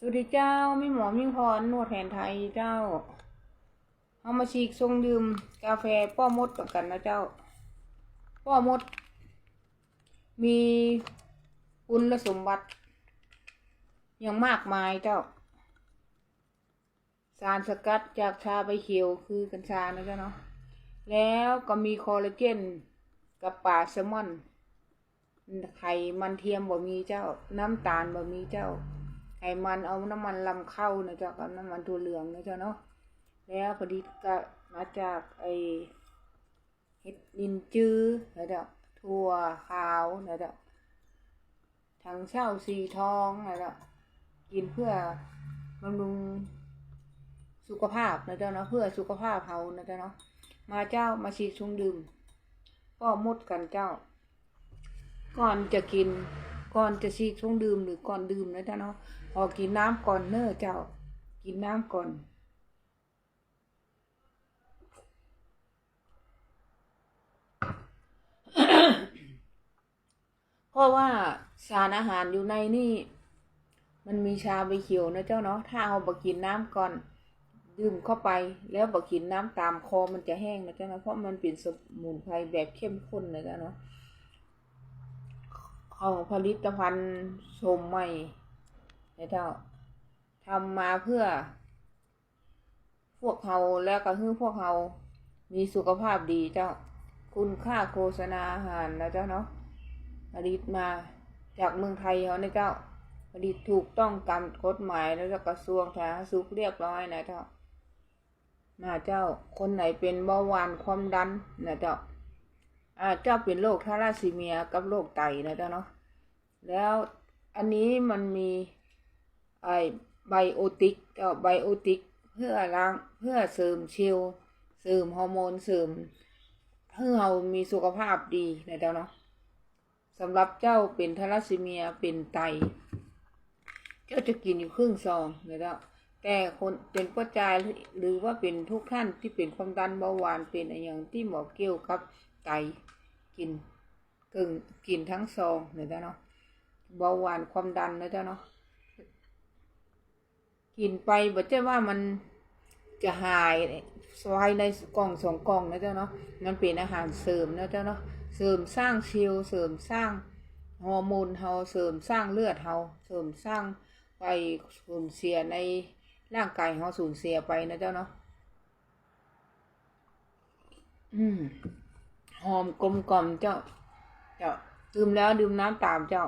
สวัสดีเจ้าไมีหมอมีพรนวดแผนไทยเจ้า เอามาฉีกทรงดื่มกาแฟป้อมดกันนะเจ้า ป้อมด มีคุณสมบัติ อย่างมากมายเจ้า สารสกัดจากชาใบเขียวคือกัญชานะเจ้าเนาะ แล้วก็มีคอลลาเจนกับปลาแซลมอน ไข่มันเทียมบ่มีเจ้า น้ำตาลบ่มีเจ้า ไขมันเอาน้ำมันลำเข้านะเจ้ากับน้ำมันถั่วเหลืองนะเจ้าเนาะแล้วผลิตก็มาจากไอเห็ดลินจื้อนะเจ้าถั่วขาวนะเจ้าทางเช่าสีทองนะเจ้ากินเพื่อบำรุงสุขภาพนะเจ้าเนาะเพื่อสุขภาพเขานะเจ้าเนาะมาเจ้ามาฉีดชงดื่ม ก็มดกันเจ้า ก่อนจะกิน ก่อนจะฉีดชงดื่มหรือก่อนดื่มนะเจ้าเนาะพอกินน้ำก่อนเนอเจ้า กินน้ำก่อนเพราะว่าสารอาหารอยู่ในนี่ มันมีชาใบเขียวนะเจ้าเนาะถ้าเอาบกินน้ำก่อน ดื่มเข้าไปแล้วบกินน้ำตามคอมันจะแห้งนะเจ้าเนาะเพราะมันเป็นสมุนไพรแบบเข้มข้นนะเจ้าเนาะ ของผลิตภัณฑ์ชมใหม่นะเจ้าทำมาเพื่อ พวกเขาแล้วก็ให้พวกเขามีสุขภาพดีเจ้า คุณค่าโฆษณาอาหารนะเจ้าเนาะผลิตมาจากเมืองไทยเขาเนี่ยเจ้าผลิตถูกต้องตามกฎหมายแล้วก็กระทรวงสาธารณสุขเรียบร้อยนะเจ้านะเจ้าคนไหนเป็นเบาหวานความดันนะเจ้า เจ้าเป็นโรคทาราซีเมียกับโรคไตนะเจ้าเนาะแล้วอันนี้มันมีไอไบโอติกเจ้าไบโอติกเพื่อล้างเพื่อเสริมเชลเสริมฮอร์โมนเสริมเพื่อเรามีสุขภาพดีนะเจ้าเนาะสำหรับเจ้าเป็นทาราซีเมียเป็นไต เจ้าจะกินอยู่ครึ่งซองนะครับแต่คนเป็นป้จายหรือว่าเป็นทุกท่านที่เป็นความดันเบาหวานเป็นอะไรอย่างที่หมอเกี่ยวกับ ไตกินกึ่งกินทั้งซองนะจ๊ะเนาะเบาหวานความดันนะจ๊ะเนาะกินไปบอกเจ้าว่ามันจะหายสวายในกล่องสองกล่องนะเจ้าเนาะมันเป็นอาหารเสริมนะเจ้าเนาะเสริมสร้างเชลล์เสริมสร้างฮอร์โมนเฮาเสริมสร้างเลือดเฮาเสริมสร้างไปสูญเสียในร่างกายเฮาสูญเสียไปนะเจ้าเนาะอืม อมกลมกล่อมเจ้า เจ้าดื่มแล้วดื่มน้ำตามเจ้า